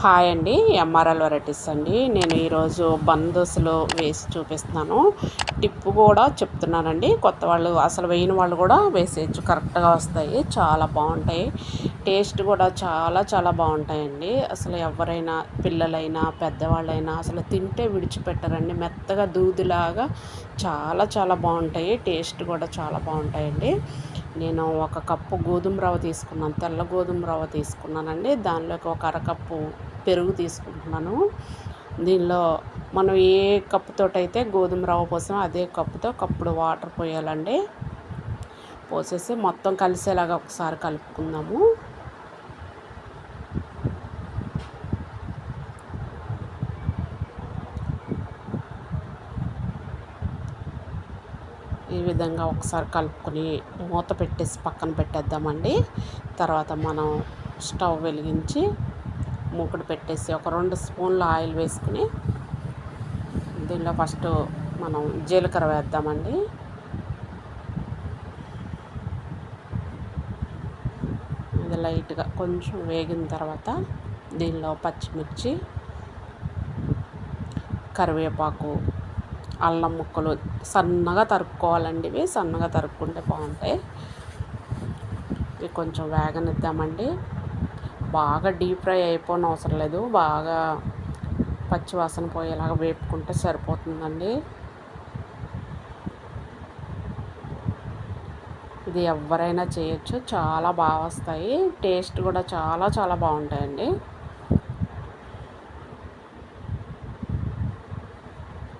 Hi అండి MRL varieties అండి. నేను ఈరోజు బందోసులు వేసి చూపిస్తున్నాను. టిప్పు కూడా చెప్తున్నానండి. కొత్త వాళ్ళు అసలు వేయని వాళ్ళు కూడా వేసేయచ్చు. కరెక్ట్గా వస్తాయి. చాలా బాగుంటాయి. టేస్ట్ కూడా చాలా చాలా బాగుంటాయండి. అసలు ఎవరైనా పిల్లలైనా పెద్దవాళ్ళైనా అసలు తింటే విడిచిపెట్టరండి. మెత్తగా దూదిలాగా చాలా చాలా బాగుంటాయి. టేస్ట్ కూడా చాలా బాగుంటాయండి. నేను ఒక కప్పు గోధుమ రవ్వ తీసుకున్నాను తెల్ల గోధుమ రవ్వ తీసుకున్నానండి. దానిలోకి ఒక అరకప్పు పెరుగు తీసుకుంటున్నాను. దీనిలో మనం ఏ కప్పుతో అయితే గోధుమ రవ్వ పోసామో అదే కప్పుతో కప్పుడు వాటర్ పోయాలండి. పోసేసి మొత్తం కలిసేలాగా ఒకసారి కలుపుకుందాము ఈ విధంగా ఒకసారి కలుపుకొని మూత పెట్టేసి పక్కన పెట్టేద్దామండి. తర్వాత మనం స్టవ్ వెలిగించి మూకుడు పెట్టేసి ఒక రెండు స్పూన్ల ఆయిల్ వేసుకుని దీనిలో ఫస్ట్ మనం జీలకర్ర వేద్దామండి. ఇది లైట్గా కొంచెం వేగిన తర్వాత దీనిలో పచ్చిమిర్చి కరివేపాకు అల్లం ముక్కలు సన్నగా తరుక్కోవాలండి ఇవి. సన్నగా తరుక్కుంటే బాగుంటాయి. ఇవి కొంచెం వేగనిద్దామండి. బాగా డీప్ ఫ్రై అయిపోయిన అవసరం లేదు. బాగా పచ్చివాసన పోయేలాగా వేపుకుంటే సరిపోతుందండి. ఇది ఎవరైనా చేయొచ్చు. చాలా బాగా వస్తాయి. టేస్ట్ కూడా చాలా చాలా బాగుంటాయండి.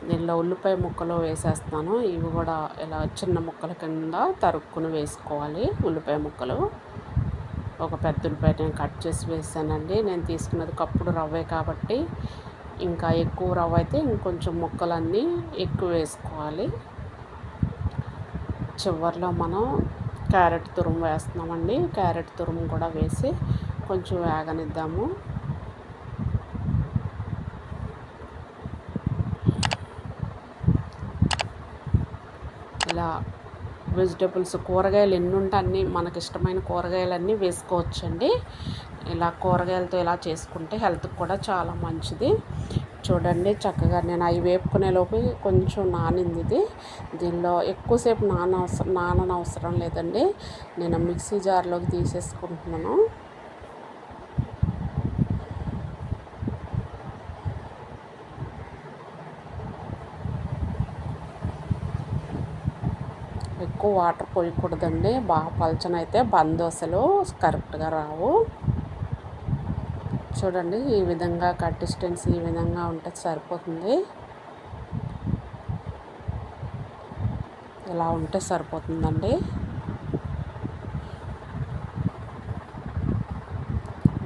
దీనిలో ఉల్లిపాయ ముక్కలు వేసేస్తాను. ఇవి కూడా ఇలా చిన్న ముక్కల కింద తరుక్కుని వేసుకోవాలి ఉల్లిపాయ ముక్కలు. ఒక పెద్ద ఉల్లిపాయ నేను కట్ చేసి వేసానండి. నేను తీసుకున్నది కప్పుడు రవ్వే కాబట్టి ఇంకా ఎక్కువ రవ్వ అయితే ఇంకొంచెం ముక్కలన్నీ ఎక్కువ వేసుకోవాలి. చివరిలో మనం క్యారెట్ తురుము వేస్తున్నామండి. క్యారెట్ తురుము కూడా వేసి కొంచెం వేగనిద్దాము. ఇలా వెజిటేబుల్స్ కూరగాయలు ఎన్ని ఉంటే అన్నీ మనకి ఇష్టమైన కూరగాయలన్నీ వేసుకోవచ్చండి. ఇలా కూరగాయలతో ఇలా చేసుకుంటే హెల్త్కి కూడా చాలా మంచిది. చూడండి చక్కగా నేను అవి వేపుకునే లోపు కొంచెం నానింది ఇది. దీనిలో ఎక్కువసేపు నాన అవసరం నాననవసరం లేదండి. నేను మిక్సీ జార్లోకి తీసేసుకుంటున్నాను. ఎక్కువ వాటర్ పోయకూడదండి. బాగా పలచనైతే బందోసలు కరెక్ట్గా రావు. చూడండి ఈ విధంగా కన్సిస్టెన్సీ ఈ విధంగా ఉంటే సరిపోతుంది. ఇలా ఉంటే సరిపోతుందండి.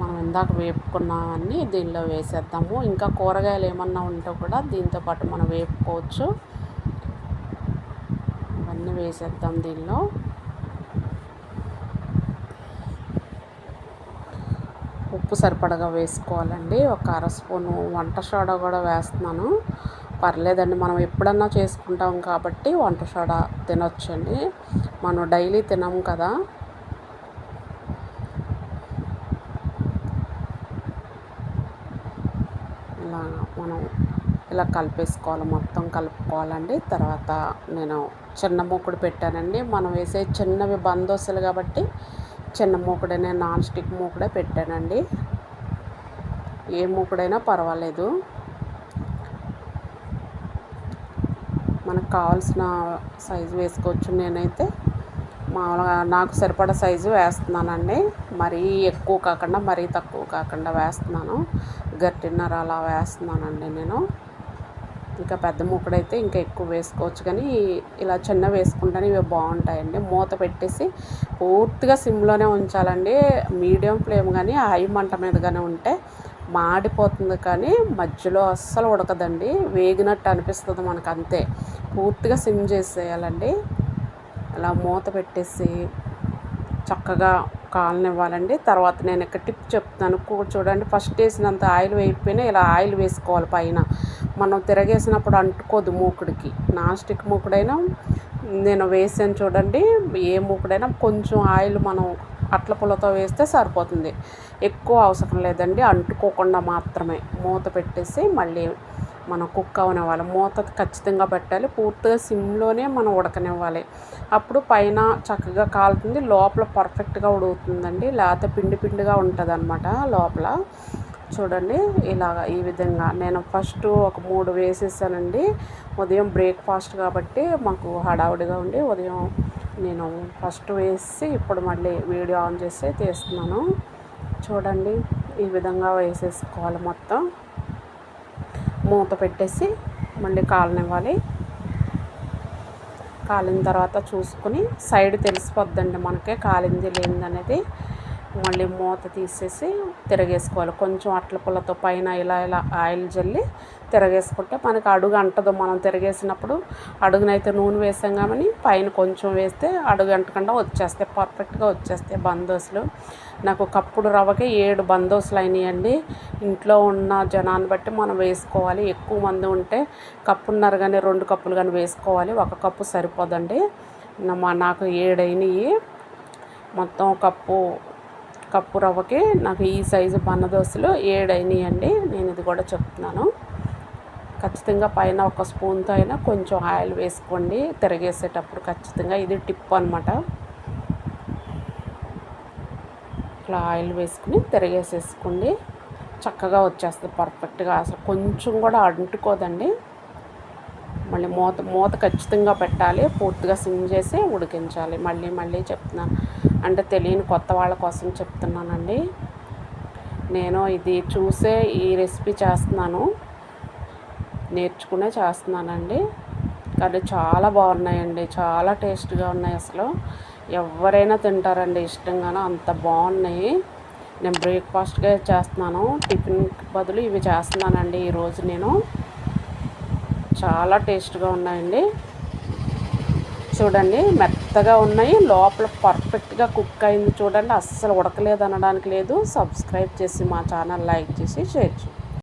మనం ఇందాక వేపుకున్నామని దీనిలో వేసేద్దాము. ఇంకా కూరగాయలు ఏమన్నా ఉంటే కూడా దీంతో పాటు మనం వేపుకోవచ్చు. వేసేద్దాం దీనిలో. ఉప్పు సరిపడగా వేసుకోవాలండి. ఒక అర స్పూను వంట సోడా కూడా వేస్తున్నాను. పర్లేదండి మనం ఎప్పుడన్నా చేసుకుంటాం కాబట్టి వంట సోడా తినొచ్చండి. మనం డైలీ తినము కదా. ఇలా మనం ఇలా కలిపేసుకోవాలి. మొత్తం కలుపుకోవాలండి. తర్వాత నేను చిన్న మూకుడు పెట్టానండి. మనం వేసే చిన్నవి బందోసలు కాబట్టి చిన్న మూకుడైనా నాన్ స్టిక్ మూకుడే పెట్టానండి. ఏ మూకుడైనా పర్వాలేదు. మనకు కావాల్సిన సైజు వేసుకోవచ్చు. నేనైతే మామూలుగా నాకు సరిపడా సైజు వేస్తున్నానండి. మరీ ఎక్కువ కాకుండా మరీ తక్కువ కాకుండా వేస్తున్నాను. గట్టిన్నర అలా వేస్తున్నానండి నేను. ఇంకా పెద్ద మూకుడైతే ఇంకా ఎక్కువ వేసుకోవచ్చు. కానీ ఇలా చిన్న వేసుకుంటానే ఇవి బాగుంటాయండి. మూత పెట్టేసి పూర్తిగా సిమ్లోనే ఉంచాలండి. మీడియం ఫ్లేమ్ కానీ హై మంట మీద కానీ ఉంటే మాడిపోతుంది. కానీ మధ్యలో అస్సలు ఉడకదండి. వేగినట్టు అనిపిస్తుంది మనకు అంతే పూర్తిగా సిమ్ చేసేయాలండి. అలా మూత పెట్టేసి చక్కగా కాలనివ్వాలండి తర్వాత నేను ఇక్కడ టిప్ చెప్తాను చూడండి ఫస్ట్ వేసినంత ఆయిల్ వేయిపోయినా ఇలా ఆయిల్ వేసుకోవాలి పైన. మనం తిరగేసినప్పుడు అంటుకోదు మూకుడికి. నాన్ స్టిక్ మూకుడైనా నేను వేసాను చూడండి ఏ మూకుడైనా కొంచెం ఆయిల్ మనం అట్ల పులతో వేస్తే సరిపోతుంది. ఎక్కువ అవసరం లేదండి అంటుకోకుండా మాత్రమే. మూత పెట్టేసి మళ్ళీ మనం కుక్ అవనివ్వాలి. మూత ఖచ్చితంగా పెట్టాలి. పూర్తిగా సిమ్లోనే మనం ఉడకనివ్వాలి. అప్పుడు పైన చక్కగా కాలుతుంది. లోపల పర్ఫెక్ట్గా ఉడుకుతుందండి. లేకపోతే పిండి పిండిగా ఉంటుంది అనమాట లోపల. చూడండి ఇలాగ ఈ విధంగా. నేను ఫస్ట్ ఒక మూడు వేసేసానండి. ఉదయం బ్రేక్ఫాస్ట్ కాబట్టి మాకు హడావుడిగా ఉండి ఉదయం నేను ఫస్ట్ వేసి ఇప్పుడు మళ్ళీ వీడియో ఆన్ చేసి తీస్తున్నాను. చూడండి ఈ విధంగా వేసేసుకోవాలి మొత్తం. మూత పెట్టేసి మళ్ళీ కాలనివ్వాలి కాలిన తర్వాత చూసుకుని సైడ్ తెలిసిపోద్దండి మనకే కాలింది లేనిదనేది. మళ్ళీ మూత తీసేసి తిరగేసుకోవాలి. కొంచెం అట్ల పుల్లతో పైన ఇలా ఇలా ఆయిల్ జల్లి తిరగేసుకుంటే మనకి అడుగు అంటదు. మనం తిరగేసినప్పుడు అడుగునైతే నూనె వేసాం కానీ పైన కొంచెం వేస్తే అడుగు అంటకుండా వచ్చేస్తాయి. పర్ఫెక్ట్గా వచ్చేస్తాయి బందోసులు. నాకు కప్పుడు రవ్వకి ఏడు బందోసులు అయినాయండి. ఇంట్లో ఉన్న జనాన్ని బట్టి మనం వేసుకోవాలి. ఎక్కువ మంది ఉంటే కప్పున్నర కానీ రెండు కప్పులు కానీ వేసుకోవాలి. ఒక కప్పు సరిపోదండి. మా నాకు ఏడైనవి మొత్తం కప్పు కప్పు రవ్వకి నాకు ఈ సైజు బన్న దోశలు ఏడైనాయండి. నేను ఇది కూడా చెప్తున్నాను. ఖచ్చితంగా పైన ఒక స్పూన్తో అయినా కొంచెం ఆయిల్ వేసుకోండి. తిరగేసేటప్పుడు ఖచ్చితంగా ఇది టిప్ అనమాట ఇట్లా ఆయిల్ వేసుకుని తిరగేసేసుకోండి. చక్కగా వచ్చేస్తుంది. పర్ఫెక్ట్గా అసలు కొంచెం కూడా అంటుకోదండి. మళ్ళీ మూత మూత ఖచ్చితంగా పెట్టాలి. పూర్తిగా సిమ్ చేసి ఉడికించాలి. మళ్ళీ మళ్ళీ చెప్తున్నాను అంటే తెలియని కొత్త వాళ్ళ కోసం చెప్తున్నానండి. నేను ఇది చూసే ఈ రెసిపీ చేస్తున్నాను. నేర్చుకునే చేస్తున్నానండి. కానీ చాలా బాగున్నాయండి. చాలా టేస్ట్గా ఉన్నాయి అసలు. ఎవరైనా తింటారండి ఇష్టంగానే అంత బాగున్నాయి. నేను బ్రేక్ఫాస్ట్గా చేస్తున్నాను. టిఫిన్ బదులు ఇవి చేస్తున్నానండి ఈరోజు నేను. చాలా టేస్ట్గా ఉన్నాయండి. చూడండి మెత్తగా ఉన్నాయి. లోపల పర్ఫెక్ట్గా కుక్ అయింది చూడండి. అస్సలు ఉడకలేదు అనడానికి లేదు. సబ్స్క్రైబ్ చేసి మా ఛానల్ లైక్ చేసి షేర్ చేయండి.